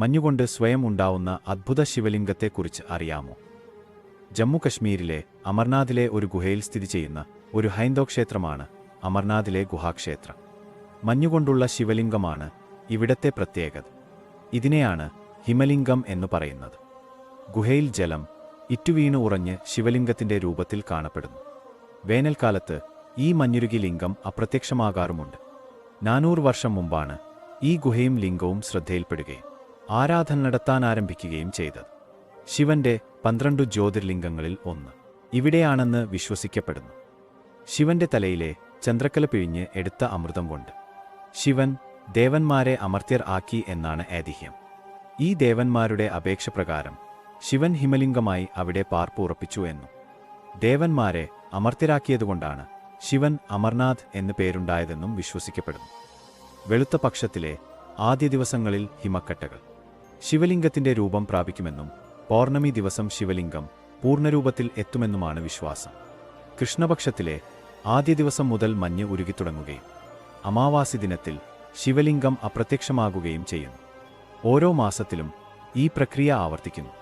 മഞ്ഞുകൊണ്ട് സ്വയം ഉണ്ടാവുന്ന അദ്ഭുത ശിവലിംഗത്തെക്കുറിച്ച് അറിയാമോ? ജമ്മുകശ്മീരിലെ അമർനാഥിലെ ഒരു ഗുഹയിൽ സ്ഥിതി ചെയ്യുന്ന ഒരു ഹൈന്ദവ ക്ഷേത്രമാണ് അമർനാഥിലെ ഗുഹാക്ഷേത്രം. മഞ്ഞുകൊണ്ടുള്ള ശിവലിംഗമാണ് ഇവിടത്തെ പ്രത്യേകത. ഇതിനെയാണ് ഹിമലിംഗം എന്നു പറയുന്നത്. ഗുഹയിൽ ജലം ഇറ്റുവീണ് ഉറഞ്ഞ് ശിവലിംഗത്തിന്റെ രൂപത്തിൽ കാണപ്പെടുന്നു. വേനൽക്കാലത്ത് ഈ മഞ്ഞുരുകി ലിംഗം അപ്രത്യക്ഷമാകാറുമുണ്ട്. നാനൂറ് വർഷം മുമ്പാണ് ഈ ഗുഹയും ലിംഗവും ശ്രദ്ധയിൽപ്പെടുകയും ആരാധന നടത്താൻ ആരംഭിക്കുകയും ചെയ്തത്. ശിവന്റെ പന്ത്രണ്ടു ജ്യോതിർലിംഗങ്ങളിൽ ഒന്ന്. ഇവിടെയാണെന്ന് വിശ്വസിക്കപ്പെടുന്നു. ശിവന്റെ തലയിലെ ചന്ദ്രക്കല പിഴിഞ്ഞ് എടുത്ത അമൃതം കൊണ്ട്. ശിവൻ ദേവന്മാരെ അമർത്യർ ആക്കി എന്നാണ് ഐതിഹ്യം. ഈ ദേവന്മാരുടെ അപേക്ഷ പ്രകാരം ശിവൻ ഹിമലിംഗമായി അവിടെ പാർപ്പുറപ്പിച്ചു എന്നും. ദേവന്മാരെ അമർത്യരാക്കിയതുകൊണ്ടാണ് ശിവൻ അമർനാഥ് എന്ന് പേരുണ്ടായതെന്നും വിശ്വസിക്കപ്പെടുന്നു. വെളുത്ത പക്ഷത്തിലെ ആദ്യ ദിവസങ്ങളിൽ ഹിമക്കട്ടകൾ. ശിവലിംഗത്തിന്റെ രൂപം പ്രാപിക്കുമെന്നും പൗർണമി ദിവസം ശിവലിംഗം പൂർണരൂപത്തിൽ എത്തുമെന്നുമാണ് വിശ്വാസം. കൃഷ്ണപക്ഷത്തിലെ ആദ്യ ദിവസം മുതൽ മഞ്ഞ് ഉരുകിത്തുടങ്ങുകയും അമാവാസി ദിനത്തിൽ ശിവലിംഗം അപ്രത്യക്ഷമാകുകയും ചെയ്യുന്നു. ഓരോ മാസത്തിലും ഈ പ്രക്രിയ ആവർത്തിക്കുന്നു.